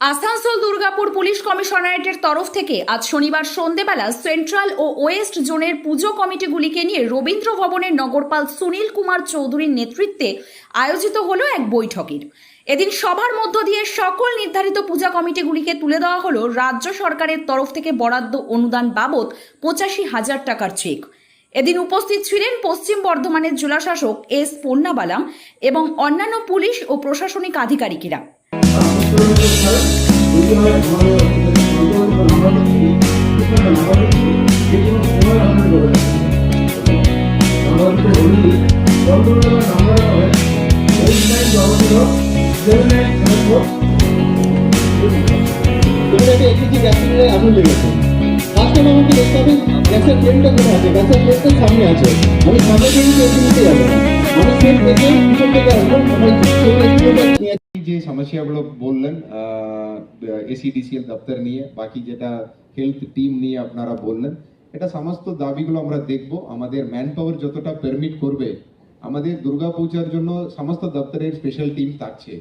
Asansol Durgapur police কমিশনারেটের তরফ থেকে আজ শনিবার সন্ধেবেলা সেন্ট্রাল ও ওয়েস্ট জোনের পুজো কমিটিগুলিকে নিয়ে রবীন্দ্র ভবনের নগরপাল সুনীল কুমার চৌধুরীর নেতৃত্বে আয়োজিত হলো এক বৈঠকের। এদিন সভার মধ্য দিয়ে সকল নির্ধারিত পূজা কমিটিগুলিকে তুলে দেওয়া হলো রাজ্য সরকারের তরফ থেকে বরাদ্দ অনুদান বাবদ পঁচাশি হাজার টাকার চেক। এদিন উপস্থিত ছিলেন পশ্চিম বর্ধমানের জেলাশাসক এস পন্নাবালাম এবং অন্যান্য পুলিশ ও প্রশাসনিক আধিকারিকেরা। আগুন লেগেছে ফার্স্ট টাইম আমাকে দেখতে হবে গ্যাসের কোথায় আছে গ্যাসের ফ্লেমটা সামনে আছে আমি সামনে যাব আমি ফ্লেম থেকে আসব আমার যে সমস্যাগুলো বললেন এসিডিসিএল দপ্তর নিয়ে, বাকি যেটা হেলথ টিম নিয়ে আপনারা বললেন, এটা সমস্ত দাবিগুলো আমরা দেখব। আমাদের ম্যান পাওয়ার যতটা পারমিট করবে, আমাদের দুর্গা পূজার জন্য সমস্ত দপ্তরের স্পেশাল টিম থাকছে।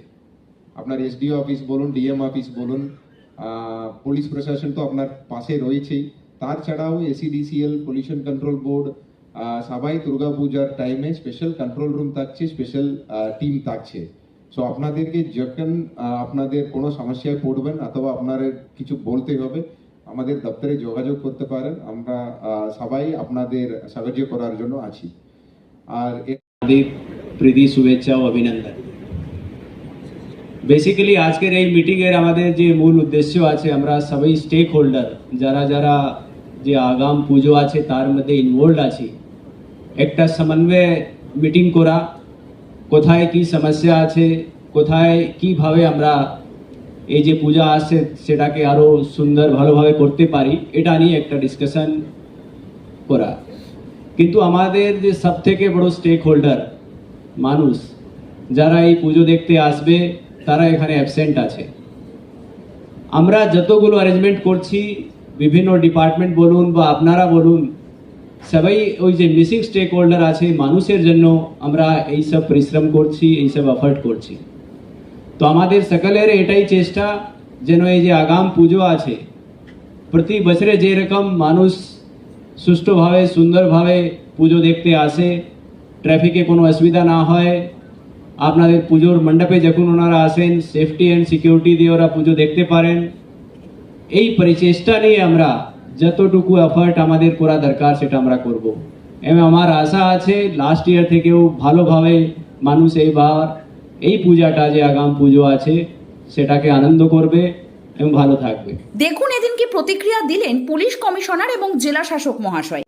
আপনার এসডিও অফিস বলুন ডিএম অফিস বলুন পুলিশ প্রশাসন তো আপনার পাশে রয়েছেই। তার ছাড়াও এসিডিসিএল পলিউশন কন্ট্রোল বোর্ড সবাই দুর্গা পূজার টাইমে স্পেশাল কন্ট্রোল রুম থাকছে স্পেশাল টিম থাকছে। সো আপনাদেরকে যখন আপনাদের কোনো সমস্যায় পড়বেন অথবা আপনার কিছু বলতে হবে, আমাদের দপ্তরে যোগাযোগ করতে পারেন। আমরা সবাই আপনাদের সাহায্য করার জন্য আছি। আর প্রীতি, শুভেচ্ছা ও অভিনন্দন। বেসিক্যালি আজকের এই মিটিংয়ের আমাদের যে মূল উদ্দেশ্য আছে, আমরা সবাই স্টেক হোল্ডার যারা যারা যে আগাম পুজো আছে, তার মধ্যে ইনভলভ আছি। একটা সমন্বয় মিটিং করা কোথায় কি সমস্যা আছে, কোথায় কীভাবে আমরা এই যে পূজা আসছে সেটাকে আরও সুন্দর ভালোভাবে করতে পারি, এটা নিয়ে একটা ডিসকাশন করা। কিন্তু আমাদের যে সব থেকে বড় স্টেক হোল্ডার মানুষ, যারা এই পুজো দেখতে আসবে, তারা এখানে অ্যাবসেন্ট আছে। আমরা যতগুলো অ্যারেঞ্জমেন্ট করছি, বিভিন্ন ডিপার্টমেন্ট বলুন বা আপনারা বলুন সবাই ওই যে মিসিং স্টেক হোল্ডার আছে, মানুষের জন্য আমরা এই সব পরিশ্রম করছি এই সব এফার্ট করছি। তো আমাদের সকলের এটাই চেষ্টা, যেন এই যে আগাম পুজো আছে, প্রতি বছরে যেরকম মানুষ সুষ্ঠুভাবে, সুন্দরভাবে পুজো দেখতে আসে ট্রাফিকে কোনো অসুবিধা না হয়, আপনাদের পুজোর মণ্ডপে যখন ওনারা আসেন সেফটি অ্যান্ড সিকিউরিটি দিয়ে ওরা পুজো দেখতে পারেন, এই পরিচেষ্টা নিয়ে আমরা যতটুকু এফার্ট আমাদের করা দরকার সেটা আমরা করব। এবং আমার আশা আছে লাস্ট ইয়ার থেকেও ভালোভাবে মানুষ এইবার এই পূজাটা যে আগাম পুজো আছে সেটাকে আনন্দ করবে এবং ভালো থাকবে। দেখুন এদিন কি প্রতিক্রিয়া দিলেন পুলিশ কমিশনার এবং জেলা শাসক মহাশয়।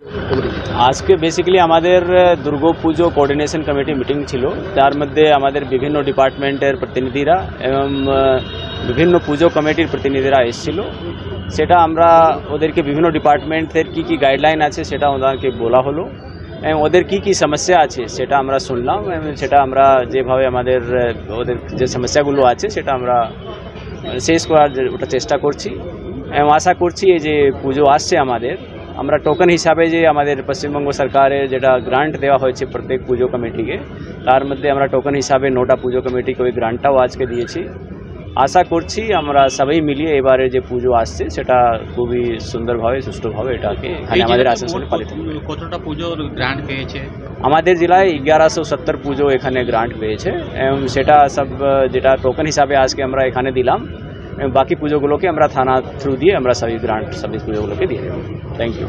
আজকে বেসিক্যালি আমাদের দুর্গা পুজো কোঅর্ডিনেশন কমিটি মিটিং ছিল। তার মধ্যে আমাদের বিভিন্ন ডিপার্টমেন্টের প্রতিনিধিরা এবং বিভিন্ন পুজো কমিটির প্রতিনিধিরা এসেছিল। সেটা আমরা ওদেরকে বিভিন্ন ডিপার্টমেন্টের কি কি গাইডলাইন আছে সেটা ওদেরকে বলা হলো। এবং ওদের কি কি সমস্যা আছে সেটা আমরা শুনলাম এবং সেটা আমরা যেভাবে আমাদের, ওদের যে সমস্যাগুলো আছে সেটা আমরা শেষ করার ওটা চেষ্টা করছি। এবং আশা করছি এই যে পুজো আসছে আমাদের, আমরা টোকেন হিসাবে যে আমাদের পশ্চিমবঙ্গ সরকারের যেটা গ্রান্ট দেওয়া হয়েছে প্রত্যেক পুজো কমিটিকে তার মধ্যে আমরা টোকেন হিসাবে নোটা পুজো কমিটিকে ওই গ্রান্টটাও আজকে দিয়েছি। আশা করছি আমরা সবাই মিলিয়ে এবারে যে পুজো আসছে সেটা খুবই সুন্দরভাবে সুষ্ঠুভাবে এটাকে আমাদের আসানসোলে পালিত কতটা পুজোর গ্রান্ট পেয়েছে? আমাদের জেলায় এগারোশো সত্তর পুজো এখানে গ্রান্ট পেয়েছে এবং সেটা সব যেটা টোকেন হিসাবে আজকে আমরা এখানে দিলাম বাকি পুজোগুলোকে আমরা থানা থ্রু দিয়ে আমরা সবই গ্রান্ট সবই পুজোগুলোকে দিয়ে দেবো। থ্যাংক ইউ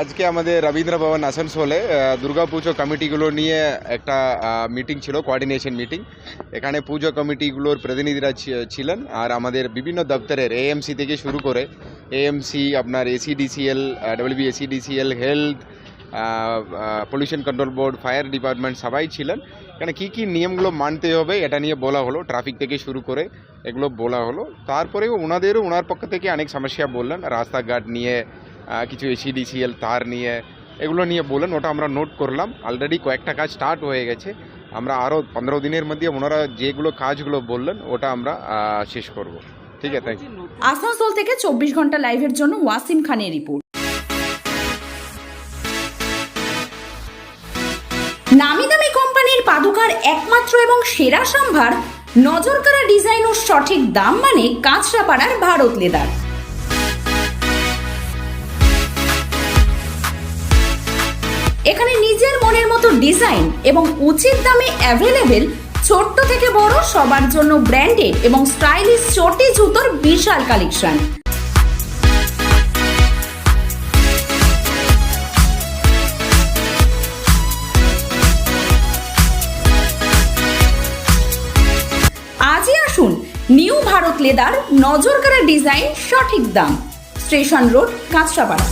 আজকে আমাদের রবীন্দ্র ভবন আসানসোলে দুর্গা পুজো কমিটিগুলো নিয়ে একটা মিটিং ছিল কোঅর্ডিনেশন মিটিং এখানে পুজো কমিটিগুলোর প্রতিনিধিরা ছিলেন আর আমাদের বিভিন্ন দপ্তরের এএমসি থেকে শুরু করে এএমসি আপনার ACDCL WB ACDCL health pollution control board fire department সবাই ছিলেন। এখানে কী কী নিয়মগুলো মানতে হবে এটা নিয়ে বলা হলো ট্রাফিক থেকে শুরু করে এগুলো বলা হলো। তারপরেও ওনাদেরও ওনার পক্ষ থেকে অনেক সমস্যা বললেন, রাস্তাঘাট নিয়ে কিছু এসিডিসিএল তার নিয়ে। এগুলো নিয়ে বলেন, ওটা আমরা নোট করলাম। অলরেডি কয়েকটা কাজ স্টার্ট হয়ে গেছে। আমরা আরও পনেরো দিনের মধ্যে ওনারা যেগুলো কাজগুলো বললেন, ওটা আমরা শেষ করব। ঠিক আছে আসানসোল থেকে চব্বিশ ঘণ্টা লাইভের জন্য ওয়াসিম খানের রিপোর্ট নামি দামি কোম্পানির পাদুকার একমাত্র এবং সেরা সম্ভার নজরকাড়া ডিজাইন ও সঠিক দাম মানে কাঁচরাপাড়ার ভারত লেদার। এখানে নিজের মনের মতো ডিজাইন এবং উচিত দামে অ্যাভেলেবেল ছোট্ট থেকে বড় সবার জন্য ব্র্যান্ডেড এবং স্টাইলিশ চটি জুতোর বিশাল কালেকশন। আজই আসুন নিউ ভারত লেদার নজর নজরকাড়া ডিজাইন সঠিক দাম। Station road, Kanchrapara.